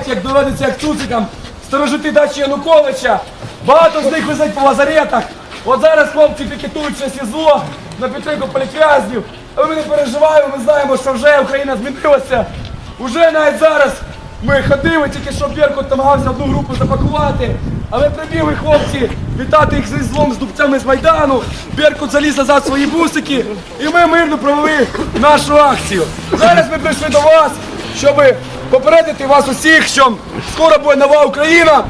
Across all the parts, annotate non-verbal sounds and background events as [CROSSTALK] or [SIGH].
стоять, як доведеться, як цуцикам, сторожити дачі Януковича. Багато з них везуть по лазаретах. От зараз хлопці пікетують ще СІЗО на підтримку політв'язнів. Але ми не переживаємо, ми знаємо, що вже Україна змінилася. Уже навіть зараз ми ходили, тільки що Беркут намагався одну групу запакувати. Але прибігли хлопці вітати їх зі злом з дубцями з Майдану. Беркут заліз назад свої бусики, і ми мирно провели нашу акцію. Зараз ми прийшли до вас, щоб попередити вас усіх, що скоро буде нова Україна.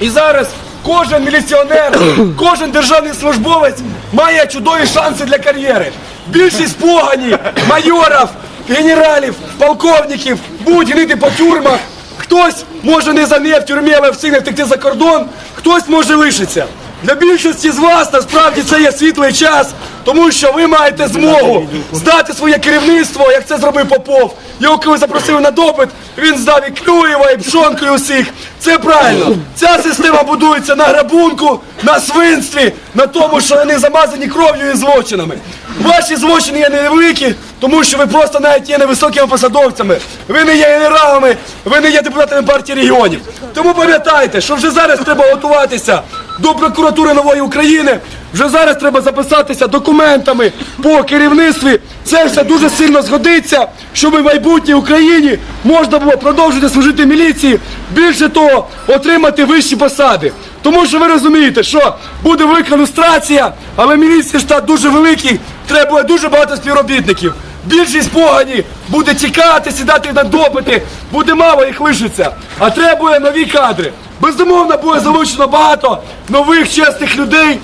І зараз кожен міліціонер, [COUGHS] кожен державний службовець має чудові шанси для кар'єри. Більшість погані, майорів, генералів, полковників будуть гнити по тюрмах. Хтось може не зане в тюрмі, але встигне втекти за кордон, хтось може лишитися. Для більшості з вас насправді це є світлий час, тому що ви маєте змогу здати своє керівництво, як це зробив Попов. Його коли запросили на допит, він здав і Клюєва, і Пшонку, і усіх. Це правильно. Ця система будується на грабунку, на свинстві, на тому, що вони замазані кров'ю і злочинами. Ваші злочини є невеликі, тому що ви просто навіть є невисокими посадовцями. Ви не є генералами, ви не є депутатами партії регіонів. Тому пам'ятайте, що вже зараз треба готуватися до прокуратури нової України. Вже зараз треба записатися документами по керівництві. Це все дуже сильно згодиться, щоб в майбутній Україні можна було продовжити служити міліції. Більше того, отримати вищі посади. Тому що ви розумієте, що буде велика люстрація, але міліції штат дуже великий, треба дуже багато співробітників. Більшість погані буде тікати, сідати на допити, буде мало їх лишиться. А треба нові кадри. Безумовно, буде залучено багато нових чесних людей.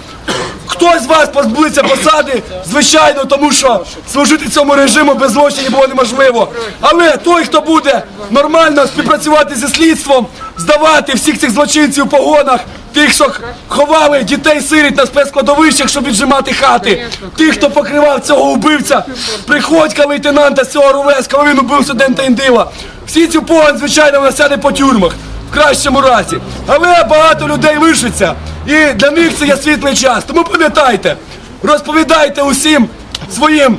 Хтось з вас позбудеться посади, звичайно, тому що служити цьому режиму без злочинів було неможливо. Але той, хто буде нормально співпрацювати зі слідством, здавати всіх цих злочинців в погонах, тих, що ховали дітей сиріт на спецкладовищах, щоб віджимати хати, тих, хто покривав цього убивця, приходька лейтенанта з цього коли він убив студента Індила. Всі ці погон, звичайно, вона сяде по тюрмах кращому разі. Але багато людей лишиться. І для них це є світлий час. Тому пам'ятайте, розповідайте усім своїм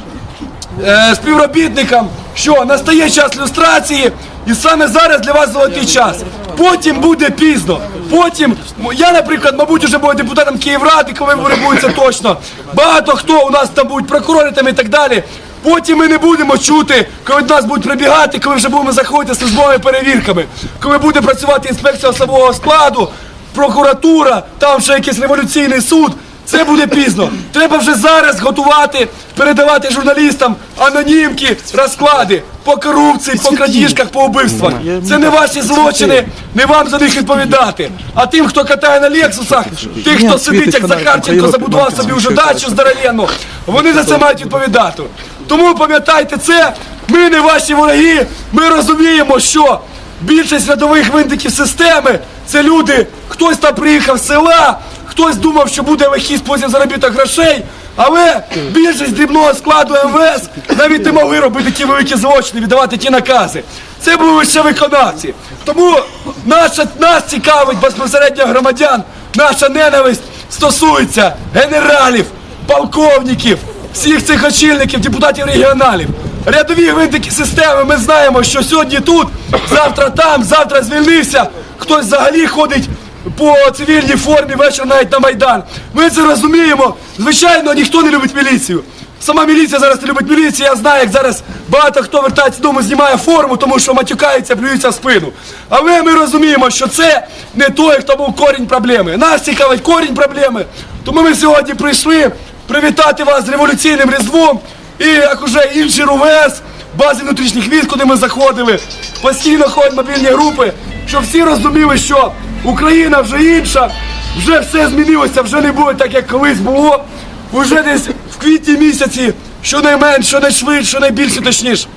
е, співробітникам, що настає час люстрації, і саме зараз для вас золотий час. Потім буде пізно. Потім я, наприклад, мабуть, вже буду депутатом Київради, коли вибори точно. Багато хто у нас там будуть прокурорами і так далі. Потім ми не будемо чути, коли до нас будуть прибігати, коли вже будемо заходити з службовими перевірками, коли буде працювати інспекція особового складу, прокуратура, там ще якийсь революційний суд. Це буде пізно. Треба вже зараз готувати, передавати журналістам анонімки, розклади по корупції, по крадіжках, по вбивствах. Це не ваші злочини, не вам за них відповідати. А тим, хто катає на лексусах, тих, хто сидить, як Захарченко, забудував собі вже дачу здоровенну, вони за це мають відповідати. Тому пам'ятайте це, ми не ваші вороги, ми розуміємо, що більшість рядових винтиків системи це люди, хтось там приїхав з села, хтось думав, що буде легкий спосіб заробіток грошей. Але більшість дрібного складу МВС навіть не могли робити ті великі злочини, віддавати ті накази. Це були лише виконавці. Тому наша, нас цікавить безпосередньо громадян, наша ненависть стосується генералів, полковників, всіх цих очільників, депутатів регіоналів. Рядові гвинтики системи, ми знаємо, що сьогодні тут, завтра там, завтра звільнився. Хтось взагалі ходить по цивільній формі, вечір навіть на Майдан. Ми це розуміємо. Звичайно, ніхто не любить міліцію. Сама міліція зараз не любить міліцію. Я знаю, як зараз багато хто вертається додому, знімає форму, тому що матюкаються, плюються в спину. Але ми розуміємо, що це не той, хто був корінь проблеми. Нас цікавить корінь проблеми. Тому ми сьогодні прийшли привітати вас з революційним різдвом. І як уже інші РУВС, бази внутрішніх військ, куди ми заходили, постійно ходять мобільні групи, щоб всі розуміли, що Україна вже інша, вже все змінилося, вже не буде так, як колись було. Уже десь в квітні місяці, щонайменш, щонайшвидше, щонайбільше точніше,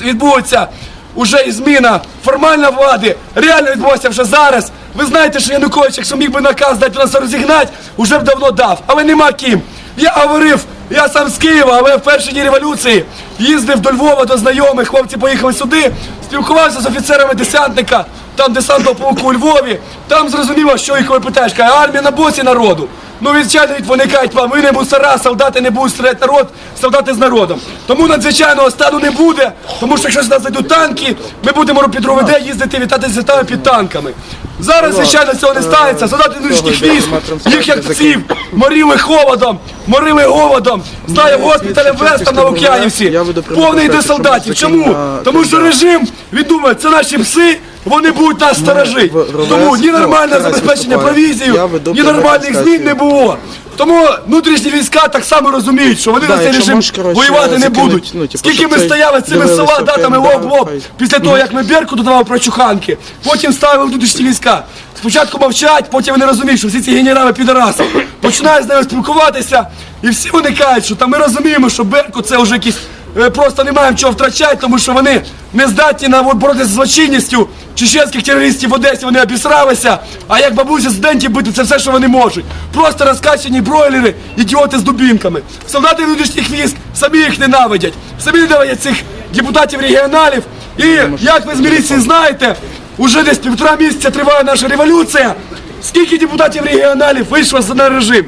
відбудеться уже і зміна формальна влади, реально відбулося вже зараз. Ви знаєте, що Янукович, якщо міг би наказ дати нас розігнати, уже б давно дав, але нема ким. Я говорив, я сам з Києва, але в перші дні революції їздив до Львова до знайомих, хлопці поїхали сюди, спілкувався з офіцерами десантника, там десантного полку у Львові. Там зрозуміло, що їх коли питаєш, каже, армія на боці народу. Ну, звичайно, вони кажуть вам, ви не мусора, солдати не будуть стріляти народ, солдати з народом. Тому надзвичайного стану не буде, тому що якщо сюди зайдуть танки, ми будемо під РОВД їздити вітати святами під танками. Зараз, звичайно, цього не станеться. Солдати нинішніх військ, їх як ців, морили холодом, морили голодом. Знаю, госпіталя вез там на Лук'янівці. Повний йде солдатів. Чому? Тому що режим, віддумає, це наші пси, вони будуть нас сторожити. Тому ні ну, нормальне забезпечення провізію, ні нормальних змін не було. Тому внутрішні війська так само розуміють, що вони Да, на цей якщо режим можеш, коротше, воювати не закинуть, будуть. ну, типу, Скільки щоб ми цей стояли цими дивилися солдатами прям, лоб в да, лоб, хай. після того, як ми Берку додавав про чуханки, потім ставили внутрішні війська. Спочатку мовчать, потім вони розуміють, що всі ці генерали підараси. Починають з ними спілкуватися, і всі вони кажуть, що там ми розуміємо, що Берку це вже якісь просто не маємо чого втрачати, тому що вони не здатні на от, боротися з злочинністю чеченських терористів в Одесі, вони обісралися, а як бабусі студентів бити, це все, що вони можуть. Просто розкачані бройлери, ідіоти з дубінками. Солдати внутрішніх військ самі їх ненавидять, самі ненавидять цих депутатів регіоналів. І як ви з міліції знаєте, уже десь півтора місяця триває наша революція. Скільки депутатів регіоналів вийшло на режим?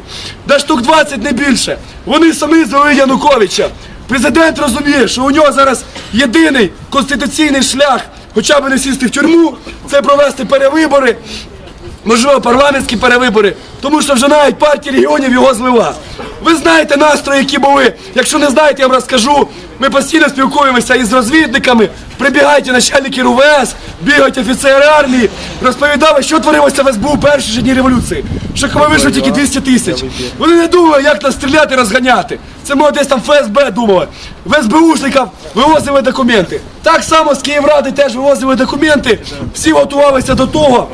Да штук 20 не більше. Вони самі звели Януковича. Президент розуміє, що у нього зараз єдиний конституційний шлях, хоча б не сісти в тюрму, це провести перевибори, можливо, парламентські перевибори, тому що вже навіть партія регіонів його злила. Ви знаєте настрої, які були. Якщо не знаєте, я вам розкажу. Ми постійно спілкуємося із розвідниками, прибігають начальники РУВС, бігають офіцери армії, розповідали, що творилося в СБУ перші ж дні революції. Що коли вийшло тільки 200 тисяч. Вони не думали, як нас стріляти, розганяти. Це ми десь там ФСБ думали. В СБУшників вивозили документи. Так само з Київради теж вивозили документи. Всі готувалися до того,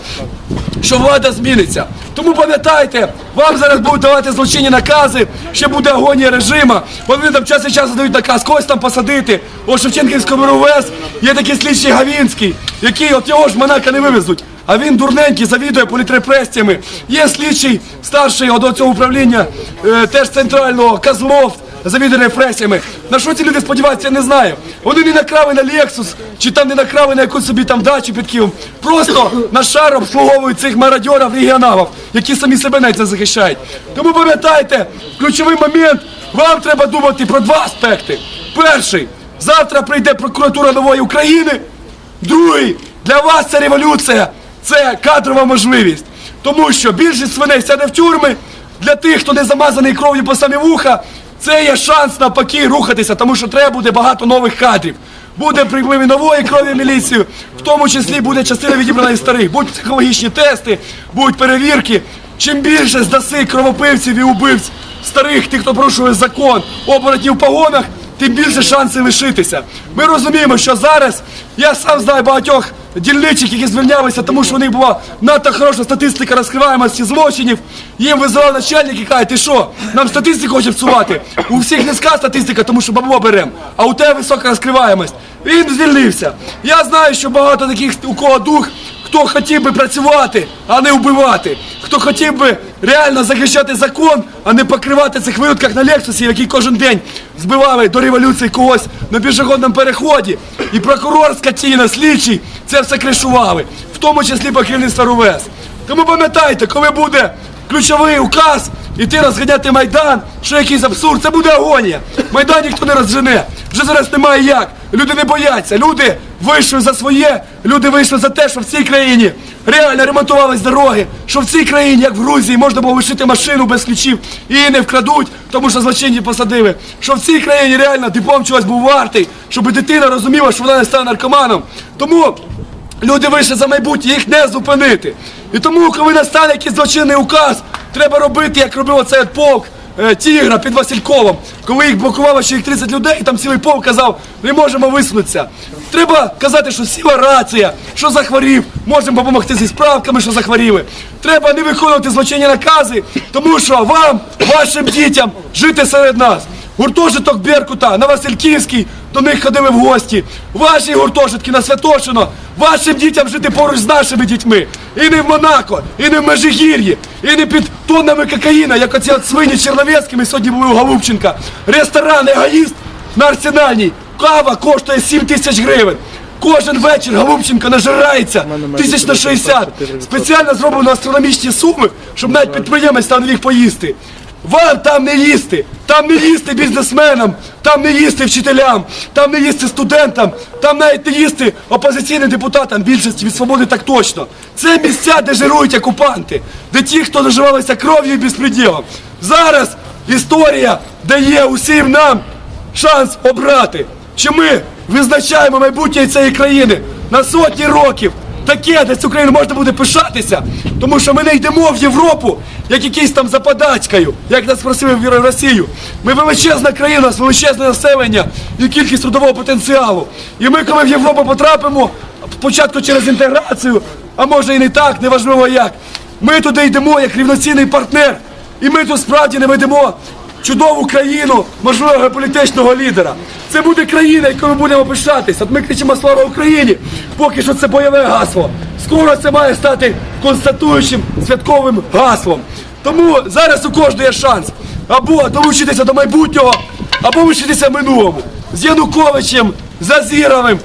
що влада зміниться. Тому пам'ятайте, вам зараз будуть давати злочинні накази, ще буде агонія режима. Вони там час від часу дають наказ, когось там посадити. У Шевченківському РУВС є такий слідчий Гавінський, який от його ж Монака не вивезуть. А він дурненький, завідує політрепресіями. Є слідчий старший от цього управління, е, теж центрального Козлов, завідує репресіями. На що ці люди сподіваються, я не знаю. Вони не накрали на Lexus, чи там не накрали на якусь собі там дачу під Києвом. Просто на шар обслуговують цих мародьорів, регіоналів, які самі себе навіть не захищають. Тому пам'ятайте, ключовий момент, вам треба думати про два аспекти. Перший, завтра прийде прокуратура нової України. Другий, для вас це революція, це кадрова можливість. Тому що більшість свиней сяде в тюрми, для тих, хто не замазаний кров'ю по самі вуха, це є шанс навпаки рухатися, тому що треба буде багато нових кадрів. Буде приплив нової крові в міліцію, в тому числі буде частина відібрана із старих. Будуть психологічні тести, будуть перевірки. Чим більше здаси кровопивців і убивць старих, тих, хто порушує закон, оборотні в погонах, тим більше шансів лишитися. Ми розуміємо, що зараз я сам знаю багатьох дільничих, які звільнялися, тому що у них була надто хороша статистика розкриваємості злочинів. Їм визивав начальник і каже, ти що, нам статистику хоче псувати. У всіх низька статистика, тому що бабло беремо, а у тебе висока розкриваємость. Він звільнився. Я знаю, що багато таких, у кого дух, хто хотів би працювати, а не вбивати. Хто хотів би реально захищати закон, а не покривати цих виродках на Лексусі, які кожен день збивали до революції когось на пішохідному переході. І прокурор скотіна, слідчий це все кришували, в тому числі по керівництву РУВС. Тому пам'ятайте, коли буде ключовий указ, іти розганяти Майдан, що якийсь абсурд, це буде агонія. Майдан ніхто не розжене. Вже зараз немає як. Люди не бояться. Люди вийшли за своє, люди вийшли за те, що в цій країні реально ремонтувались дороги, що в цій країні, як в Грузії, можна було лишити машину без ключів і не вкрадуть, тому що злочинні посадили. Що в цій країні реально диплом чогось був вартий, щоб дитина розуміла, що вона не стане наркоманом. Тому Люди вийшли за майбутнє, їх не зупинити. І тому, коли настане якийсь злочинний указ, треба робити, як робив оцей полк е, Тігра під Васильковом, коли їх блокувало ще їх 30 людей, і там цілий полк казав, не можемо висунутися. Треба казати, що сіла рація, що захворів, можемо допомогти зі справками, що захворіли. Треба не виконувати злочинні накази, тому що вам, вашим дітям, жити серед нас. Гуртожиток Беркута на Васильківській, до них ходили в гості. Ваші гуртожитки на Святошино, вашим дітям жити поруч з нашими дітьми. І не в Монако, і не в Межигір'ї, і не під тоннами кокаїна, як оці от свині Черновецькими сьогодні були у Голубченка. Ресторан егоїст на арсенальній. Кава коштує 7 тисяч гривень. Кожен вечір Голубченко нажирається тисяч на 60. Спеціально зроблено астрономічні суми, щоб навіть підприємець там не міг поїсти. Вам там не їсти, там не їсти бізнесменам, там не їсти вчителям, там не їсти студентам, там навіть не їсти опозиційним депутатам, більшості від свободи так точно. Це місця, де жирують окупанти, де ті, хто наживалися кров'ю і безпреділом. Зараз історія дає усім нам шанс обрати, чи ми визначаємо майбутнє цієї країни на сотні років. Таке, де цю країну можна буде пишатися, тому що ми не йдемо в Європу, як якийсь там западацькою, як нас просили в Росію. Ми величезна країна, нас величезне населення і кількість трудового потенціалу. І ми, коли в Європу потрапимо, спочатку через інтеграцію, а може і не так, неважливо як. Ми туди йдемо як рівноцінний партнер. І ми тут справді не ведемо чудову країну можливого політичного лідера. Це буде країна, якою ми будемо пишатися. От ми кричимо слава Україні. Поки що це бойове гасло. Скоро це має стати констатуючим святковим гаслом. Тому зараз у кожного є шанс або долучитися до майбутнього, або лишитися в минулому. З Януковичем, з Азіровим,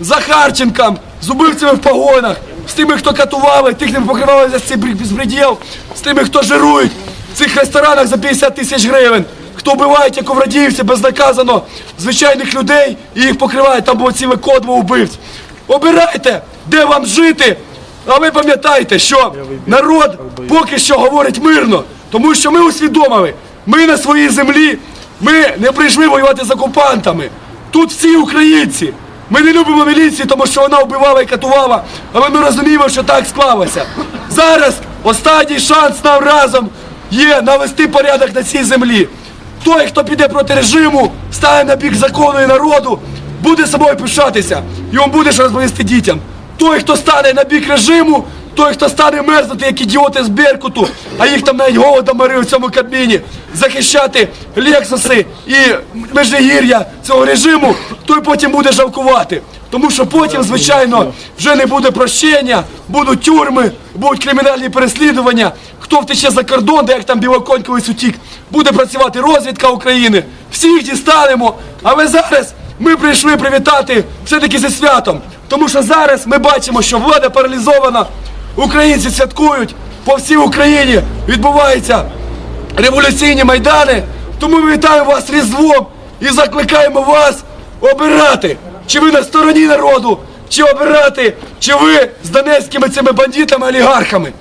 з Захарченком, з убивцями в погонах, з тими, хто катували, тих не покривали за цей безпреділ, з тими, хто жирують цих ресторанах за 50 тисяч гривень, хто вбивають, як у Врадіївці, безнаказано звичайних людей і їх покривають, там було ціле кодво вбивць. Обирайте, де вам жити, а ви пам'ятайте, що народ поки що говорить мирно, тому що ми усвідомили, ми на своїй землі, ми не прийшли воювати з окупантами. Тут всі українці. Ми не любимо міліцію, тому що вона вбивала і катувала, але ми розуміємо, що так склалося. Зараз останній шанс нам разом є навести порядок на цій землі. Той, хто піде проти режиму, стане на бік закону і народу, буде собою пишатися. Йому буде що розповісти дітям. Той, хто стане на бік режиму, той, хто стане мерзнути, як ідіоти з Беркуту, а їх там навіть голодом морив в цьому кабміні, захищати лексуси і межигір'я цього режиму, той потім буде жалкувати. Тому що потім, звичайно, вже не буде прощення, будуть тюрми, будуть кримінальні переслідування. Хто втече за кордон, де як там білоконь колись утік, буде працювати розвідка України. Всіх дістанемо. Але зараз ми прийшли привітати все-таки зі святом. Тому що зараз ми бачимо, що влада паралізована, українці святкують, по всій Україні відбуваються революційні майдани. Тому ми вітаємо вас Різдвом і закликаємо вас обирати, чи ви на стороні народу, чи обирати, чи ви з донецькими цими бандитами, олігархами.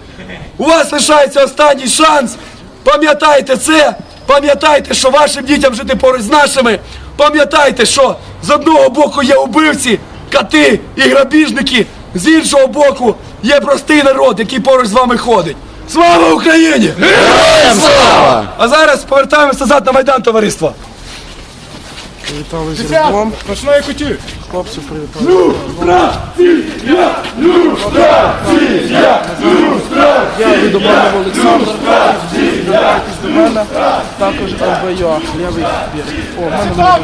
У вас лишається останній шанс. Пам'ятайте це, пам'ятайте, що вашим дітям жити поруч з нашими. Пам'ятайте, що з одного боку є убивці, кати і грабіжники, з іншого боку є простий народ, який поруч з вами ходить. Слава Україні! Героям слава! А зараз повертаємося назад на Майдан товариства. Привітали з Різдвом. Починає куті! Хлопці привітали. Я Відоманов Олександр. Звертайтесь до мене. Також ЛБЮА. Лівий бік. О, в мене